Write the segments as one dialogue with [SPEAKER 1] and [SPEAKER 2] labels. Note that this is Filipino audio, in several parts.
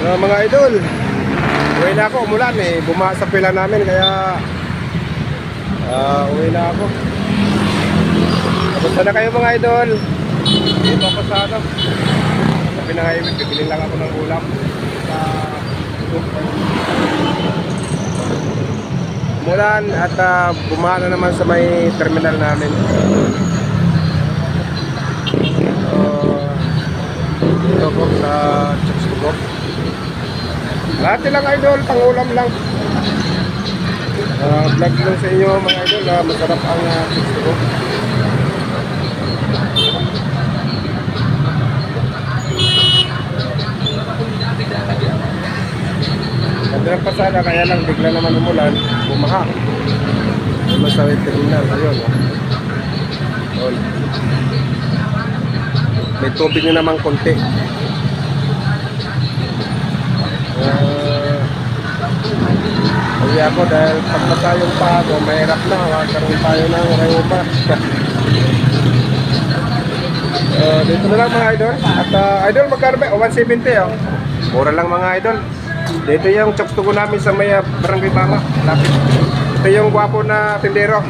[SPEAKER 1] Hello mga idol. Uwi na ako, umulan eh. Bumaha sa pila namin kaya ah uwi na ako. Kamusta na kayo mga idol? Dito ako sa ano. Sa pinangaiwit, bibili lang ako ng ulam. Sa Umulan at uh, bumaha na naman sa may terminal namin. Uh, dito ako sa Choksugo. Lahat lang idol, pangulam lang. Uh, vlog lang sa inyo mga idol, ah, masarap ang uh, Choksugo. Ganda ng pasada, kaya lang bigla naman umulan, bumaha. Sa terminal, ayun. Ayun. May tubig na naman konti. Uh, Uwi ako dahil pag matayong pa ako, mahirap na. Magkaroon tayo ng rayuma. uh, dito na lang mga idol. At uh, idol, magkano ba? O, 170 oh. Mura lang mga idol. Dito yung chopstugo namin sa may uh, barangay Banga. Lapit. Ito yung gwapo na tindero.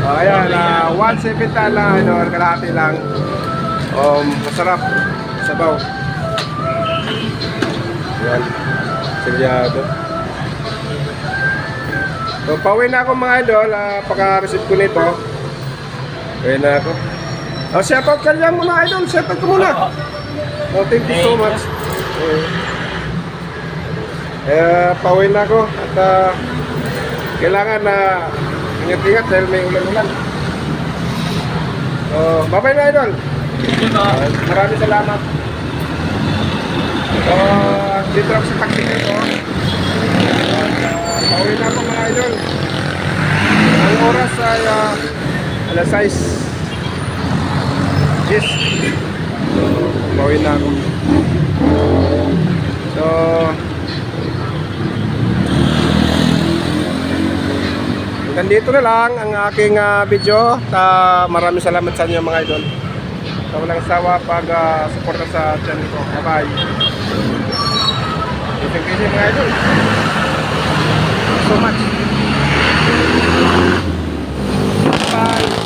[SPEAKER 1] Oh, ayan, uh, 170 lang idol. Kalahati lang. Um, masarap. Sabaw. Yan. Silyado. So, pauwi na ako mga idol. Uh, pagka-receive ko nito. Pauwi na ako. Oh, shout out ka lang muna idol. Shout out ka muna. Oh, thank you so much. Eh, eh pauwi na ako. At uh, kailangan na ingat-ingat dahil may ulan-ulan. So, bye-bye na idol. Uh, maraming salamat. So, dito ako sa taxi ko. Uh, pauwi na ako mga idol. Ang oras ay uh, alas 6. Yes. Pauwi na ako. So, hanggang dito na lang ang aking ah, video. Ta maraming salamat sa inyo mga idol. Sa walang sawa pag ah, suporta sa channel ko. Bye-bye. Thank you mga idol. So much.